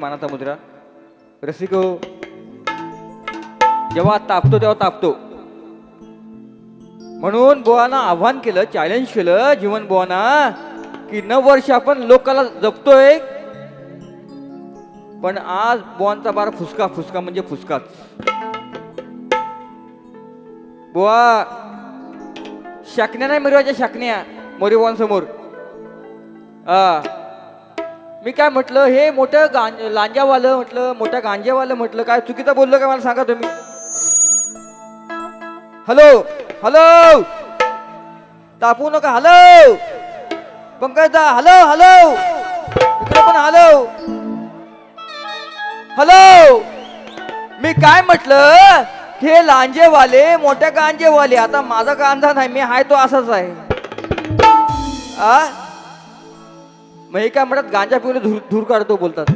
मानाचा मुद्रा. रसिक जेव्हा तापतो तेव्हा तापतो. म्हणून बुवाना आव्हान केलं चॅलेंज केलं जीवन बुवाना की नऊ वर्ष आपण लोकाला जपतोय. पण आज बुवांचा बार फुसका फुसका म्हणजे फुसकाच. बुवा शाकण्या नाही मिरवायच्या शाकण्या मोरीवांसमोर. हा मी काय म्हटलं हे मोठं गां लांजावालं म्हटलं मोठ्या गांजेवालं म्हटलं काय चुकीचं बोललं का मला सांगा तुम्ही? Hello hello! तापू नका हॅलो! पंकज दा हॅलो हॅलो! इकडे पण हॅलो! हॅलो! मी काय म्हटलं हे लांजेवाले मोठ्या गांजेवाले आता माझा गांजा नाही मी हाय तो असाच आहे. आ? मग एका काय म्हणतात गांजा पिऊन धूर धूर काढतो बोलतात.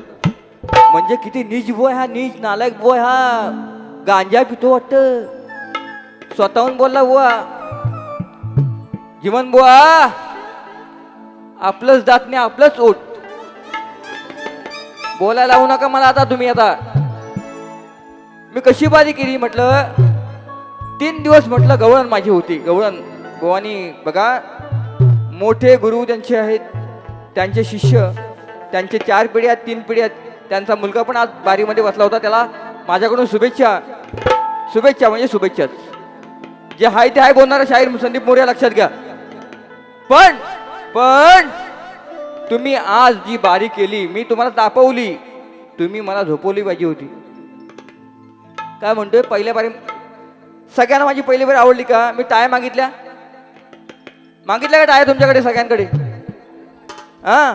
म्हणजे किती नीच बोय हा नीच नालायक बोय हा. गांजा पितो वाटत. स्वतःहून बोलला बुवा. जीवन बुवा. आपलंच दात नाही आपलंच ओट बोलायला लावू नका मला आता तुम्ही आता. मी कशी बारी केली म्हटलं तीन दिवस म्हटलं गवळण माझी होती. गवळण गोवानी बघा मोठे गुरु त्यांचे आहेत. त्यांचे शिष्य त्यांचे चार पिढ्या तीन पिढ्या त्यांचा मुलगा पण आज बारीमध्ये बसला होता. त्याला माझ्याकडून शुभेच्छा शुभेच्छा म्हणजे शुभेच्छाच. जे हाय ते हाय बोलणारा शाहीर संदीप मोर्या लक्षात घ्या. पण पण तुम्ही आज जी बारी केली मी तुम्हाला तापवली तुम्ही मला झोपवली पाहिजे होती. काय म्हणतोय? पहिल्या बारी सगळ्यांना माझी पहिली बारी आवडली का? मी टाळ्या मागितल्या? मागितल्या का टाळ्या तुमच्याकडे सगळ्यांकडे? हा?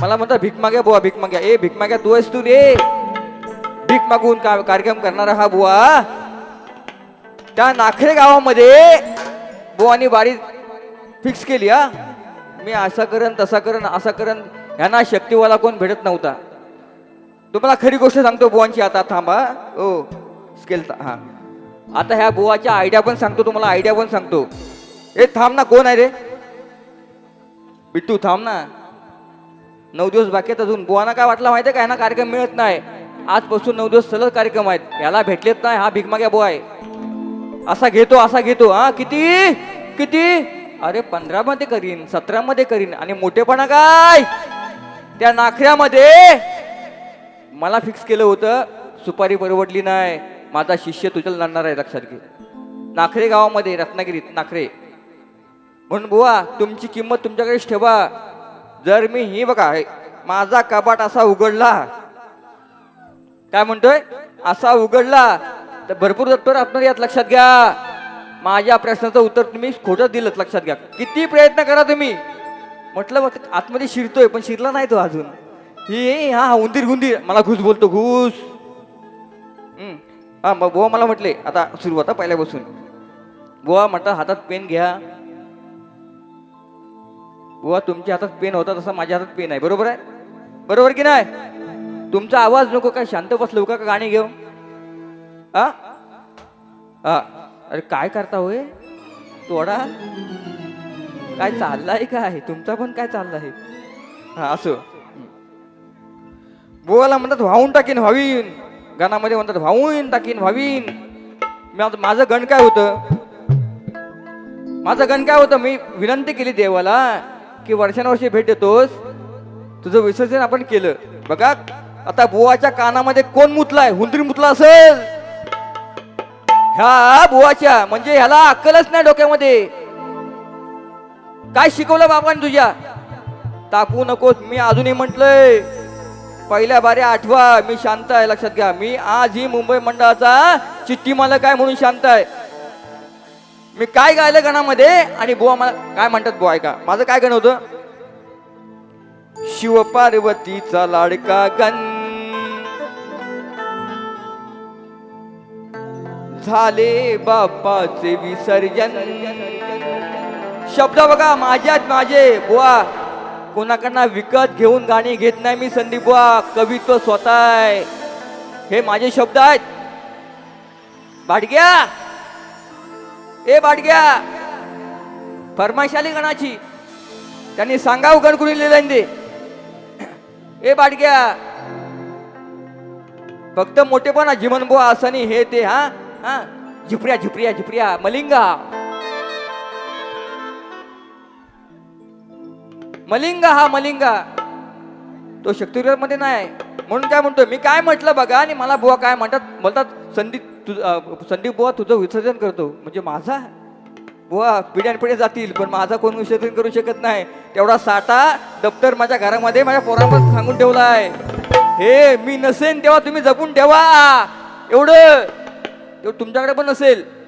मला म्हणता भीक माग्या बुवा भीक माग्या ए भीक माग्या तू आहेस तू रे. भीक मागून का कार्यक्रम करणारा हा बुवा. त्या नाखरे गावामध्ये बुवानी बारी फिक्स केली हा. मी असा करन तसा करन असा करन ह्यांना शक्तीवाला कोण भेटत नव्हता. तुम्हाला खरी गोष्ट सांगतो बुवांची आता थांबा ओ स्केल हा. आता ह्या बुवाच्या आयडिया पण सांगतो तुम्हाला आयडिया पण सांगतो. ए थांब ना कोण आहे रे? बिट्टू थांब ना. नऊ दिवस बाकी आहेत अजून. बुवाना काय वाटलं माहिती आहे का? ह्यांना कार्यक्रम मिळत नाही. आजपासून नऊ दिवस सलग कार्यक्रम आहेत. याला भेटलेत नाही. हा भिकमाग्या बुवा आहे. असा घेतो असा घेतो. हा किती? किती? अरे पंधरा मध्ये करीन सतरा मध्ये करीन. आणि मोठेपणा काय? त्या नाखऱ्यामध्ये मला फिक्स केलं होतं. सुपारी परवडली नाही. माझा शिष्य तुझ्याला लढणार आहे लक्षात घे. नाखरे गावामध्ये रत्नागिरीत नाखरे. म्हणून बुवा तुमची किंमत तुमच्याकडेच ठेवा. जर मी ही बघा माझा कपाट असा उघडला. काय म्हणतोय? असा उघडला तर भरपूर दत्तर आपण यात लक्षात घ्या. माझ्या प्रश्नाचं उत्तर तुम्ही खोटं दिलं लक्षात घ्या. किती प्रयत्न करा तुम्ही. म्हटलं आतमध्ये शिरतोय पण शिरला नाही तो अजून. ही हा हा, उंदीर गुंदीर. मला घुस बोलतो घुस. हा मग बुवा मला म्हटले आता सुरुवात पहिल्यापासून. बुवा म्हटलं हातात पेन घ्या. बुवा तुमच्या हातात पेन होता तसा माझ्या हातात पेन आहे. बरोबर आहे? बरोबर की नाही? तुमचा आवाज नको काय शांत बसलो का गाणी घेऊ हा हा अरे काय करता होय तोडा? काय चाललाय काय? तुमचा पण काय चाललाय? हा असो. बुवाला म्हणतात व्हावून टाकीन व्हावीन. गाण्यामध्ये म्हणतात व्हावून टाकीन व्हावीन. मी आता माझं गण काय होतं? माझं गण काय होतं? मी विनंती केली देवाला की वर्षानुवर्षी भेट देतोस. तुझं विसर्जन आपण केलं. बघा आता बुवाच्या कानामध्ये कोण मुतलाय? हुंदरी मुतला असेल. ह्या बुवाच्या म्हणजे ह्याला अक्कलच नाही डोक्यामध्ये. काय शिकवलं बाबांनी तुझ्या? तापू नकोस मी अजूनही म्हटलंय पहिल्या बारे आठवा मी शांत आहे लक्षात घ्या. मी आज ही मुंबई मंडळाचा चिठ्ठी मला काय म्हणून शांत आहे. मी काय गायलं गणामध्ये? आणि बुवा मला काय म्हणतात बुवा ऐका. माझं काय गण होतं? शिव पार्वतीचा लाडका गण. झाले बापाचे विसर्जन. शब्द बघा माझ्यात माझे. बुवा कोणाकडनं विकत घेऊन गाणी घेत नाही मी संदीप बुवा. कवित्व स्वतः आहे. हे माझे शब्द आहेत. भाटग्या ए बाटग्या फरमाशाली गणाची त्यांनी सांगाव गण लिहिलं ते. ए बाडग्या फक्त मोठेपणा जीवन बुवा असं हे ते हा हा झिपऱ्या झिपऱ्या झिपऱ्या मलिंगा. मलिंगा हा मलिंगा. तो शक्तिवीरमध्ये नाही. म्हणून काय म्हणतो मी काय म्हटलं बघा आणि मला बुवा काय म्हणतात म्हणतात संदीप तुझ संदीप बुवा तुझं विसर्जन करतो. म्हणजे माझा? बुवा पिढ्यानपिढ्या जातील पण माझा कोण विसर्जन करू शकत नाही? तेवढा साठा दप्तर माझ्या घरामध्ये माझ्या पोरांवर सांगून ठेवला आहे हे मी नसेन तेव्हा तुम्ही जपून ठेवा. एवढं तेवढं तुमच्याकडे पण नसेल.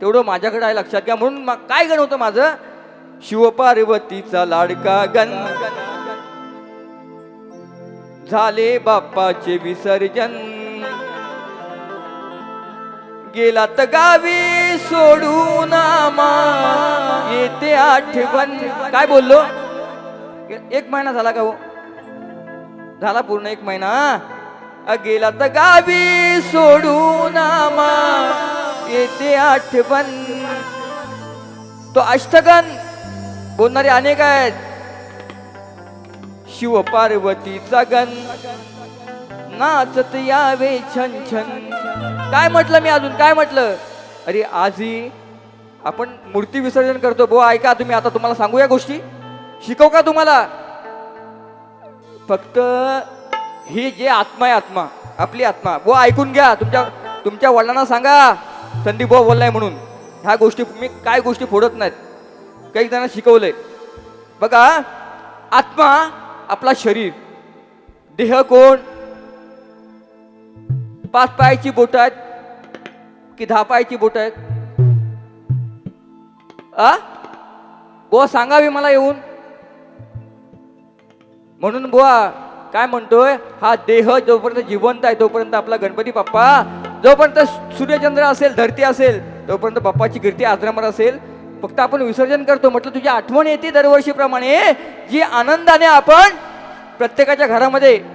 तेवढं माझ्याकडे आहे लक्षात घ्या. म्हणून मा- काय गण होतं माझं? शिवपार्वतीचा लाडका गण. झाले बाप्पाचे विसर्जन. गेला तर गावी सोडून येते आठवण. काय बोललो? एक महिना झाला का हो? झाला पूर्ण एक महिना गेला तर गावी सोडून येते आठवण. तो अष्टगण बोलणारे अनेक आहेत. शिव पार्वतीचा गण. नाचत यावे छन छन. काय म्हटलं मी अजून? काय म्हटलं? अरे आजही आपण मूर्ती विसर्जन करतो. बो ऐका तुम्ही आता तुम्हाला सांगू या गोष्टी. शिकव का तुम्हाला? फक्त ही जे आत्मा आहे आत्मा आपली आत्मा. बो ऐकून घ्या. तुमच्या तुमच्या वडिलांना सांगा. संदीप भाऊ बोललाय म्हणून. ह्या गोष्टी मी काय गोष्टी फोडत नाहीत. काही जणांना शिकवलंय. बघा आत्मा आपला शरीर. देह कोण? पाच पायाची बोट आहेत की दहा पायाची बोट आहेत? आ? बुवा सांगावी मला येऊन. म्हणून बुवा काय म्हणतोय? हा देह जोपर्यंत जिवंत आहे तोपर्यंत आपला गणपती बाप्पा जोपर्यंत सूर्यचंद्र असेल धरती असेल तोपर्यंत बाप्पाची कीर्ती आजरामर असेल. फक्त आपण विसर्जन करतो म्हटलं तुझी आठवण येते दरवर्षीप्रमाणे जी आनंदाने आपण प्रत्येकाच्या घरामध्ये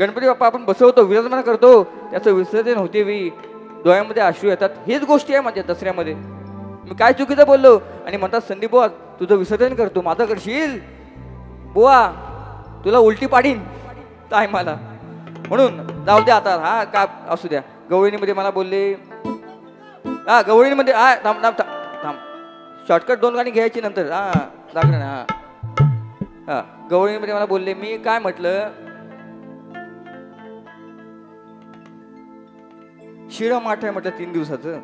गणपती बाप्पा आपण बसवतो विराजमान करतो त्याचं विसर्जन होते वी डोळ्यामध्ये अश्रू येतात. हेच गोष्टी आहे माझ्या दसऱ्यामध्ये. मी काय चुकीचं बोललो? आणि म्हणतात संदीप बुवा तुझं विसर्जन करतो माझं करशील? बुवा तुला उलटी पाडीन काय मला. म्हणून जाऊ द्या आता. हा का असू द्या. गवळणीमध्ये मला बोलले. हा गवळणीमध्ये हा थांब थांब थांब थांब. शॉर्टकट दोन गाणी घ्यायची नंतर. हा लागलं ना हा. हा गवळणीमध्ये मला बोलले मी काय म्हटलं? शिरं माठ आहे म्हटलं तीन दिवसाचं.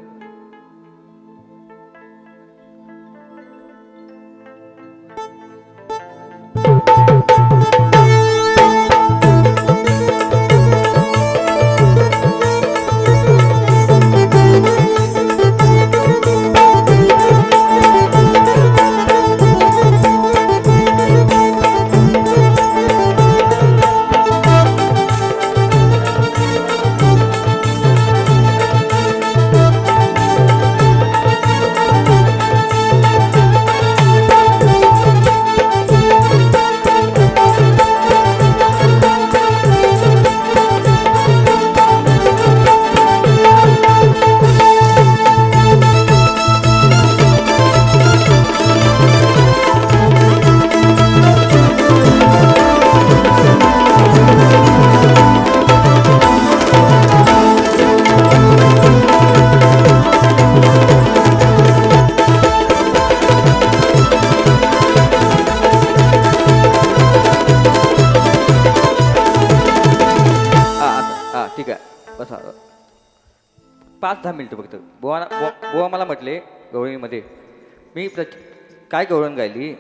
काय गवळण गायली?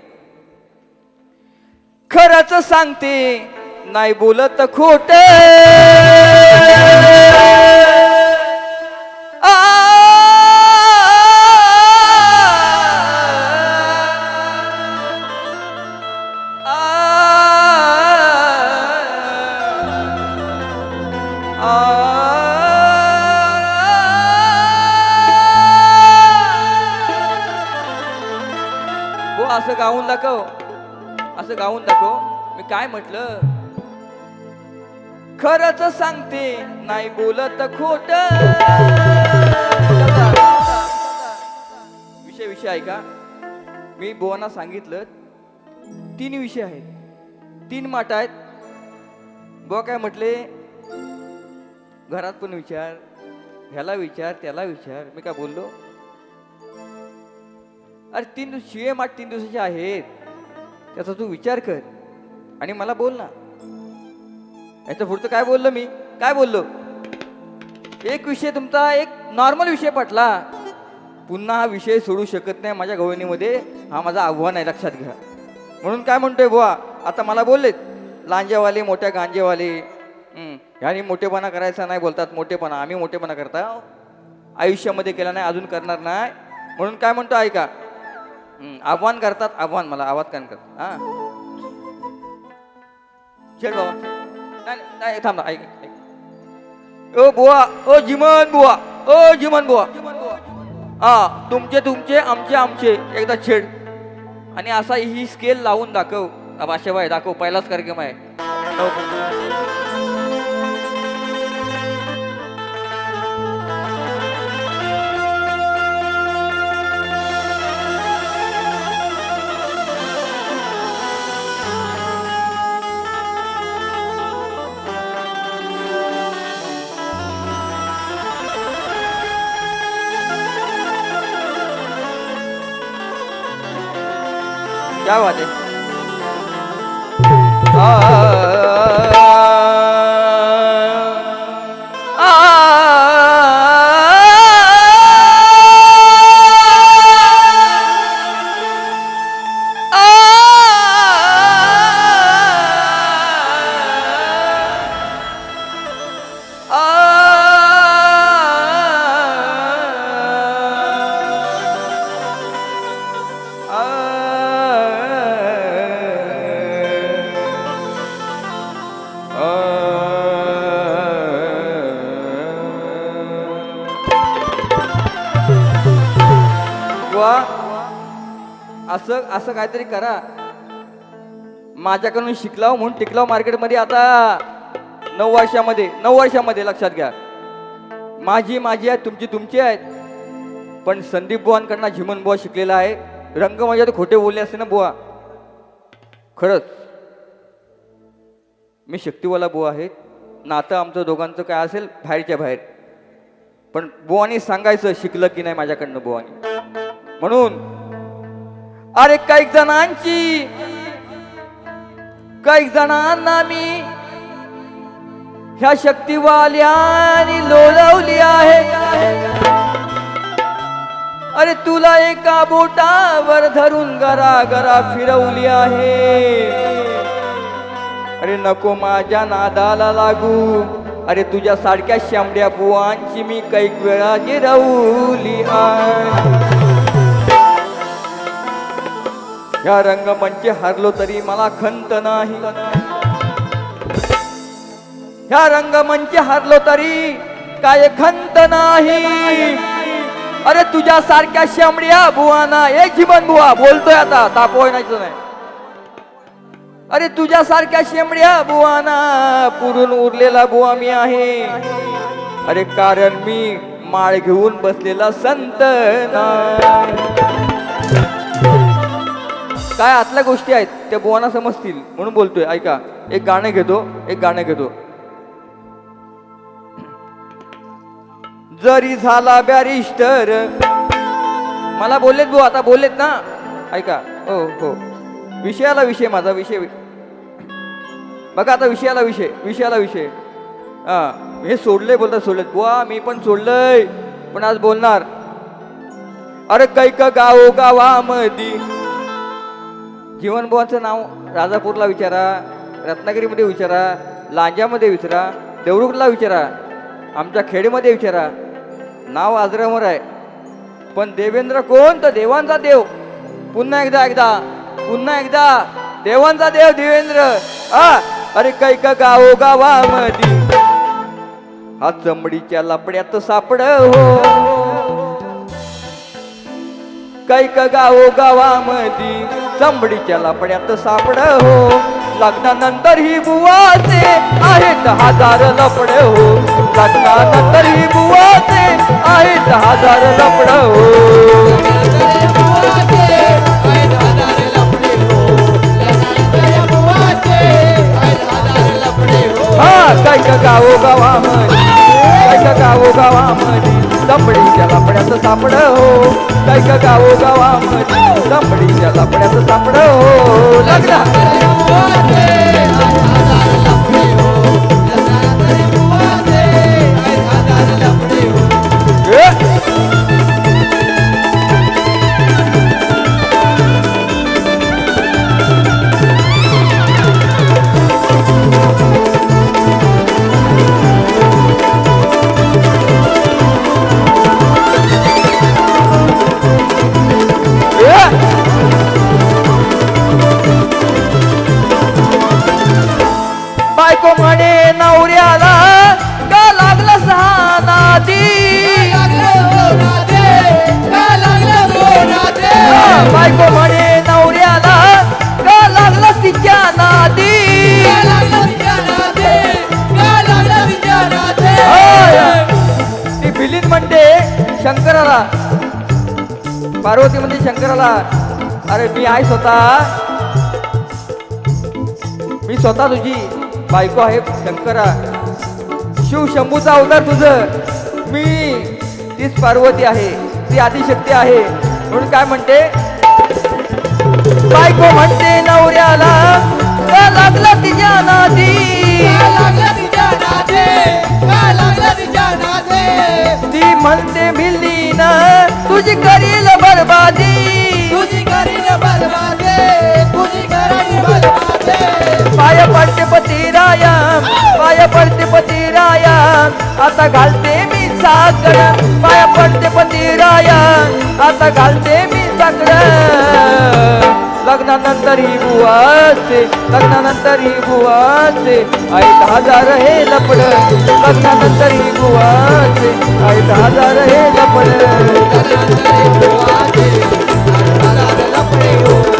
खरंच सांगते नाही बोलत खोट. काय म्हटलं? खरंच सांगते नाही बोलत खोट. विषय विषय आहे का मी बोवांना सांगितलं तीन विषय आहेत. तीन माट आहेत. बुवा काय म्हटले? घरात पण विचार ह्याला विचार त्याला विचार. मी काय बोललो? अरे तीन दिवस शिवे माठ तीन दिवसाचे आहेत. त्याचा तू विचार कर. आणि मला बोल ना. याच्या पुढचं काय बोललो मी? काय बोललो? एक विषय तुमचा एक नॉर्मल विषय पटला. पुन्हा हा विषय सोडू शकत नाही माझ्या गवळणीमध्ये. हा माझा आव्हान आहे लक्षात घ्या. म्हणून काय म्हणतोय बुवा? आता मला बोललेत लांजेवाले मोठ्या गांजेवाले. ह्याने ह्यानी मोठेपणा करायचा नाही बोलतात मोठेपणा. आम्ही मोठेपणा करता. आयुष्यामध्ये केला नाही अजून करणार नाही. म्हणून काय म्हणतो ऐका. आव्हान करतात आव्हान मला आवाज कान करतात. हां. छेड बाबा नाही नाही थांब ना, ऐक ऐक, ऐक ओ बुवा ओ जिमन बुवा ओ जिमन बुवा हा तुमचे तुमचे आमचे आमचे एकदा छेड आणि असा ही स्केल लावून दाखव भाषेबाई दाखव पहिलाच कार्यक्रम आहे क्या बात है आ, बुवा, असं असं काहीतरी करा. माझ्याकडून शिकलाव म्हणून टिकलाव मार्केटमध्ये आता. नऊ वर्षामध्ये नऊ वर्षामध्ये लक्षात घ्या. माझी माझी आहे तुमची तुमची आहेत पण संदीप बुवांकडनं झिमन बुवा शिकलेला आहे. रंग माझ्या तर खोटे बोलले असते ना बुवा. खरंच मी शक्तीवाला बुवा आहे. नातं आमचं दोघांचं काय असेल? बाहेरच्या बाहेर. पण बुवानी सांगायचं शिकलं की नाही माझ्याकडनं बुवानी. म्हणून अरे काही जणांची काही जणांना मी ह्या शक्तिवाल्यानी लोळवली आहे. अरे तुला एका बोटावर धरून गरा गरा फिरवली आहे. अरे नको माझ्या नादाला लागू. अरे तुझ्या सारख्या शांबड्या बुवांची मी कैक वेळा गिरवली आहे. या रंगमंच हरलो तरी मला खंत नाही. ह्या रंगमंच हरलो तरी काय खंत नाही. अरे तुझ्या सारख्या शेमड्या बुवाना ए जीवन बुवा बोलतोय आता तापवायचं नाही. अरे तुझ्या सारख्या शेमड्या बुवाना पुरून उरलेला बुवा मी आहे. अरे कारण मी माळ घेऊन बसलेला संत नाही. काय आतल्या गोष्टी आहेत त्या बुवांना समजतील. म्हणून बोलतोय ऐका एक गाणं घेतो एक गाणं घेतो. जरी झाला बॅरिस्टर मला बोललेत बुवा आता बोललेत ना? ऐका हो हो. विषयाला विषय माझा विषय बघा आता विषयाला विषय विषयाला विषय. हा हे सोडले बोलता सोडलेत. बुवा मी पण सोडलंय पण आज बोलणार. अरे कैक गाव गावामधी जीवन नाव राजापूरला विचारा रत्नागिरीमध्ये विचारा लांजामध्ये विचारा देवरुखला विचारा आमच्या खेडीमध्ये विचारा. नाव आजरामर आहे. पण देवेंद्र कोण? तर देवांचा देव. पुन्हा एकदा एकदा पुन्हा एकदा. देवांचा देव देवेंद्र. आ अरे कैक गावो गावामधी हा चमडीच्या लपड्यात सापड हो. कैक गावो गावामधी चांबडीच्या लपड्यात सापड हो. लग्नानंतर ही बुवाचे आहेत हजार लपड हो. लग्नानंतर ही बुवाचे आहेत हजार लपड हो. पार्वती म्हणते शंकराला अरे मी आहे स्वतः. मी स्वतः तुझी बायको आहे शंकरा. शिव शंभूचा अवतार तुझं. मी तीच पार्वती आहे ती आदिशक्ती आहे. म्हणून काय म्हणते? बायको म्हणते नवऱ्याला लागला तिच्या नादी? ती म्हणते भिल्ली ना तुझी करील बर्बादी। तुझी करीन बर्बादे तुझी करीन बर्बादे। पाय पडते पतिराया पाय पडते पतिराया आता घालते मी साकड पाय पडते पतिराया आता घालते मी साकड लग्नानंतर ही बुवाचे लग्नानंतर ही बुवाचे ऐत हजार हे लपड लग्नानंतर ही बुवाचे ऐत हजार हे लपड ए!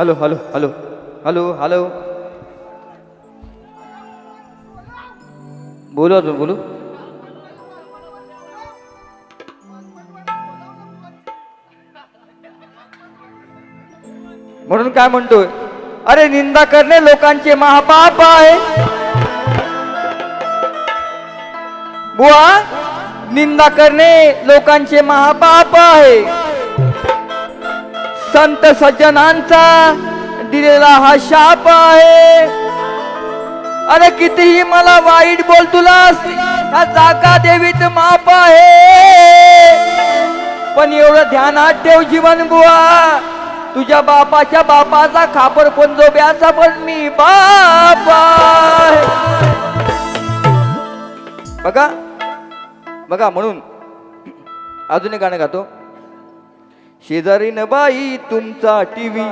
Hello hello hello hello hello बोलू अजून बोलू. म्हणून काय म्हणतोय? अरे निंदा करणे लोकांचे महापाप आहे. बुवा निंदा करणे लोकांचे महापाप आहे. संत सज्जनांचा दिलेला हा शाप आहे. अरे कितीही मला वाईट बोल तुलास हा जागा देवीत माप आहे. पण एवढं ध्यानात ठेव जीवन बुवा. तुझ्या बापाच्या बापाचा खापर पंजोब्याचा पण मी बापा बघा बघा म्हणून अजून एक गाणं गातो. शेजारी न बाई तुमचा टीव्ही.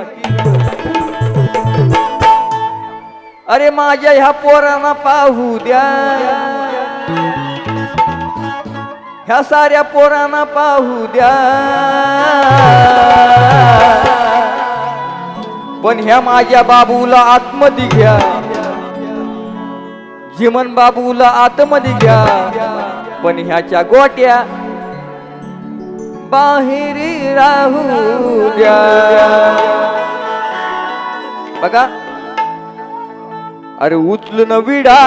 अरे माझ्या ह्या पोरांना पाहू द्या. ह्या साऱ्या पोरांना पाहू द्या. पण ह्या माझ्या बाबूला आतमध्ये घ्या. झिमन बाबूला आतमध्ये घ्या. पण ह्याच्या गोट्या बाहेरी राहू द्या. बघा. अरे उचलून विडा.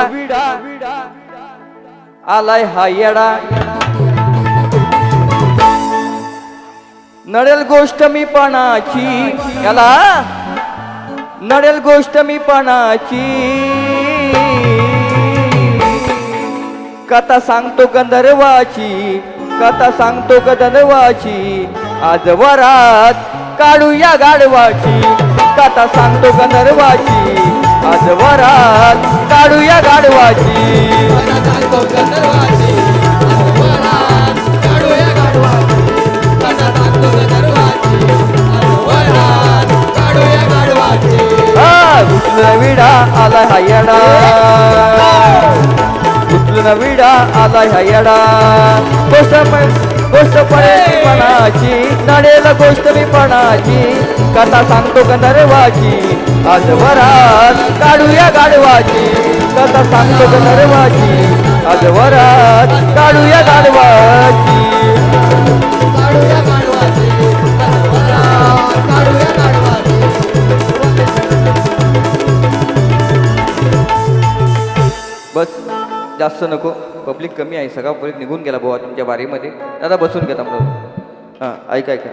आलाय हा येडा. नडेल गोष्ट मी पणाची याला? नडेल गोष्ट मी पणाची कथा सांगतो गंधर्वाची. कथा सांगतो गंधर्वाची आज वरात काढूया गाढवाची. कथा सांगतो गंधर्वाची आज वरात काढूया गाढवाची सांगतो आज वरात काढूया गाढवाची. आज वरात काढूया हा विडा आला हा उचलून विडा आला ह्या येडा. गोष्ट गोष्ट पडेल पणाची नडेल गोष्ट विपणाची कथा सांगतो गंधर्वाची. आज वरात काढूया गाडवाची कथा सांगतो गंधर्वाची. आज वरात काढूया गाढवाची. जास्त नको. पब्लिक कमी आहे. सगळा पब्लिक निघून गेला बुवा तुमच्या बारीमध्ये. दादा बसून घेता म्हणून हां ऐका ऐका.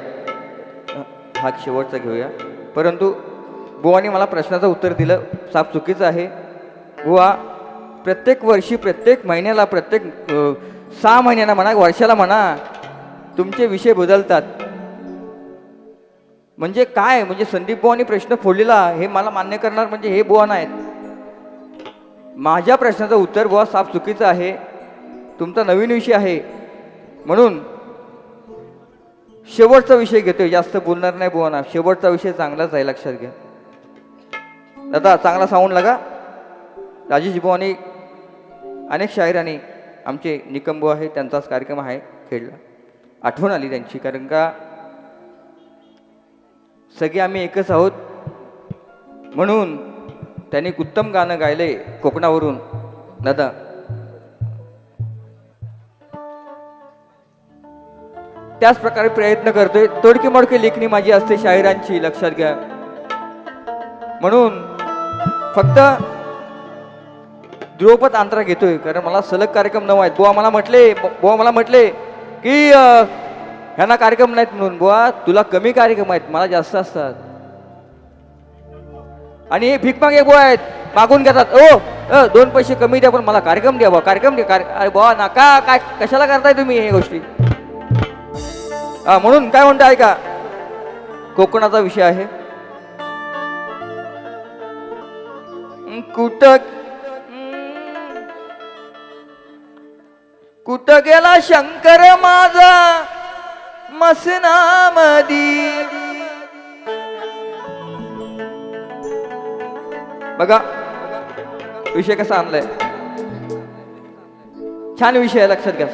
हां, हा शेवटचा घेऊया. परंतु बुवाने मला प्रश्नाचं उत्तर दिलं. साफ चुकीचं आहे. बुवा प्रत्येक वर्षी प्रत्येक महिन्याला प्रत्येक सहा महिन्यांना म्हणा वर्षाला म्हणा तुमचे विषय बदलतात. म्हणजे काय? म्हणजे संदीप बुवानी प्रश्न फोडलेला हे मला मान्य करणार म्हणजे हे बुवा नाहीत. माझ्या प्रश्नाचं उत्तर बुवा साफ चुकीचं आहे. तुमचा नवीन विषय आहे. म्हणून शेवटचा विषय घेतोय. जास्त बोलणार नाही बुवा ना शेवटचा विषय चांगलाच आहे लक्षात घ्या. दादा चांगला साऊंड लागा. राजेश बुवानी अनेक शाहिरांनी आमचे निकंबू आहे त्यांचाच कार्यक्रम आहे खेळला. आठवण आली त्यांची कारण का सगळे आम्ही एकच आहोत. म्हणून त्यांनी एक उत्तम गाणं गायले कोकणावरून. दादा. त्याच प्रकारे प्रयत्न करतोय. तोडकी मोडकी लेखणी माझी असते शाहिरांची लक्षात घ्या. म्हणून फक्त द्रुपद अंतरा घेतोय कारण मला सलग कार्यक्रम नव आहेत. बुवा मला म्हटले बुवा मला म्हटले की ह्यांना कार्यक्रम नाहीत म्हणून. बुवा तुला कमी कार्यक्रम आहेत मला जास्त असतात. आणि हे भीक मागे बुवा आहेत. मागून घेतात. ओ दोन पैसे कमी द्या पण मला कार्यक्रम द्या बुवा कार्यक्रम द्या कार्य अरे बुवा नका काय कशाला करताय तुम्ही हे गोष्टी? हा म्हणून काय म्हणताय का कोकणाचा विषय आहे. कुठ कुठ गेला शंकर माझा मसनामदी बघा. विषय कसा आणलाय? छान विषय आहे लक्षात घ्या.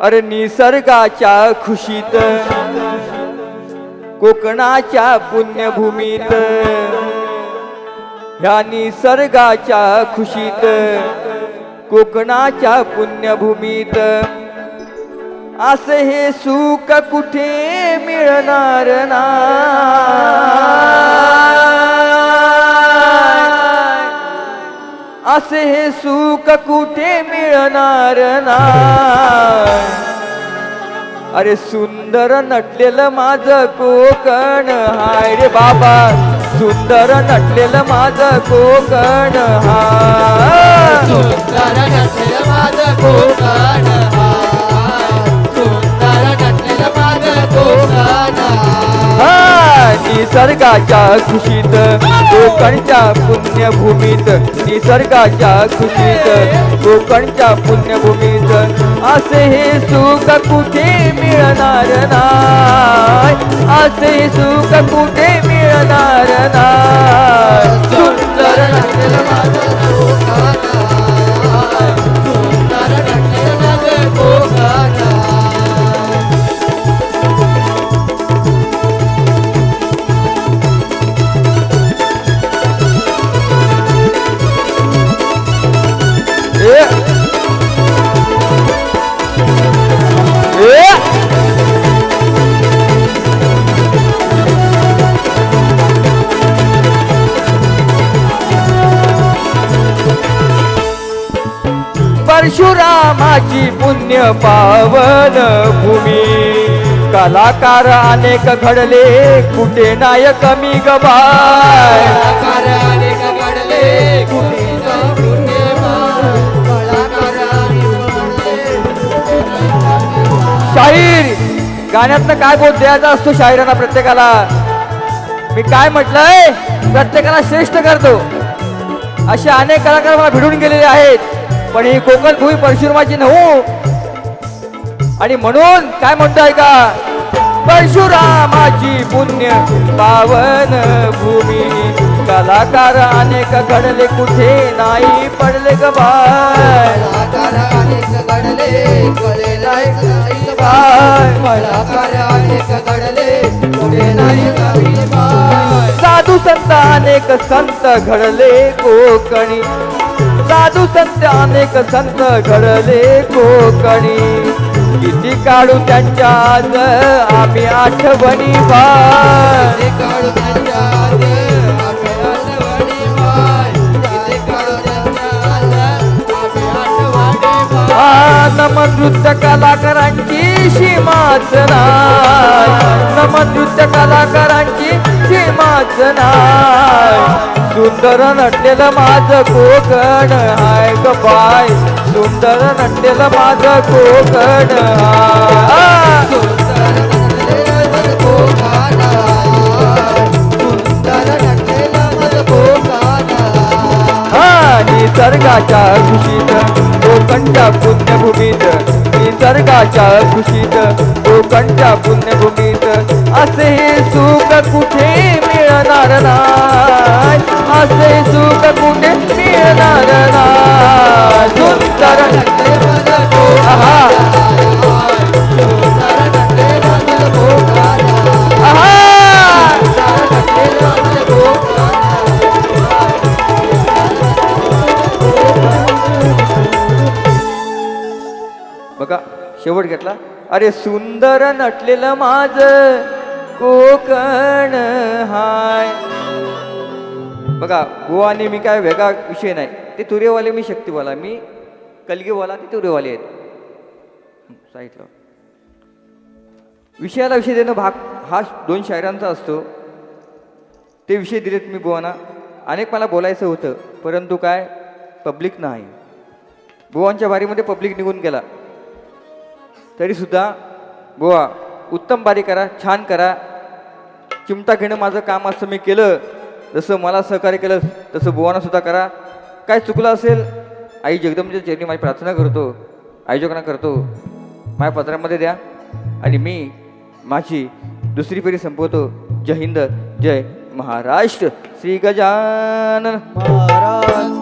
अरे निसर्गाच्या खुशीत कोकणाच्या पुण्यभूमीत ह्या निसर्गाच्या खुशीत कोकणाच्या पुण्यभूमीत असे हे सुख कुठे मिळणार ना? असे हे सुख कुठे मिळणार ना? अरे सुंदर नटलेलं माझं कोकण हाय रे बाबा. सुंदर नटलेलं माझं कोकण हाय. सुंदर नटलेलं माझं कोकण निसर्गाच्या खुशीत कोकणच्या पुण्यभूमीत निसर्गाच्या खुशीत कोकणच्या पुण्यभूमीत असे हे सुख कुठे मिळणार नाही? असे सुख कुठे मिळणार नाय सुंदर परशुरामाची पुण्य पावन भूमी. कलाकार अनेक घडले कुठे नाय कमी गबाय शाहीर गाण्यातनं काय बोध द्यायचा असतो शाहिरांना प्रत्येकाला? मी काय म्हटलंय? प्रत्येकाला श्रेष्ठ करतो. असे अनेक कलाकार मला भिडून गेलेले आहेत. पण ही कोकण भूमी परशुरामाची नव्हू आणि म्हणून काय म्हणतोय का? परशुरामाची पुण्य पावन भूमी. कलाकार अनेक घडले कुठे? नाही पडले ग बाय कलाकार अनेक घडले? कळे नाही काही बाय. कलाकार अनेक घडले? कुठे नाही काही माय. साधू संत अनेक संत घडले कोकणी? साधू संत अनेक संत घडले कोकणी. किती काढू त्यांच्या आम्ही आठवणी बाय नृत्य कलाकारांची सीमाच नाय नम नृत्य कलाकारांची सीमाच नाय सुंदर नटलेलं माझं कोकण हाय ग बाय सुंदर नटलेलं माझं कोकण हाय देवाच्या खुशीत कोकणच्या पुण्यभूमीत. असे सुख कुठे मिळणार नाही? असे सुख कुठे मिळणार नाही? सुंदर शेवट घेतला. अरे सुंदर नटलेलं माझ कोकण हाय. बघा गोवाने मी काय वेगळा विषय नाही. ते तुरेवाले मी शक्तीवाला. मी कलगीवाला ते तुरेवाले आहेत. सांगितलं. विषयाला विषय देणं भाग हा दोन शायरांचा असतो. ते विषय दिलेत मी बुवांना अनेक मला बोलायचं होतं परंतु काय? पब्लिक नाही. बुवांच्या बारीमध्ये पब्लिक निघून गेला. तरीसुद्धा बुवा उत्तम बारी करा छान करा. चिमटा घेणं माझं काम असं मी केलं. जसं मला सहकार्य केलं तसं बुवानासुद्धा करा. काय चुकलं असेल? आई जगदंबच्या चरणी माझी प्रार्थना करतो. आयोजकांना करतो. माझ्या पत्रामध्ये द्या. आणि मी माझी दुसरी फेरी संपवतो. जय हिंद जय महाराष्ट्र. श्री गजानन. महाराज.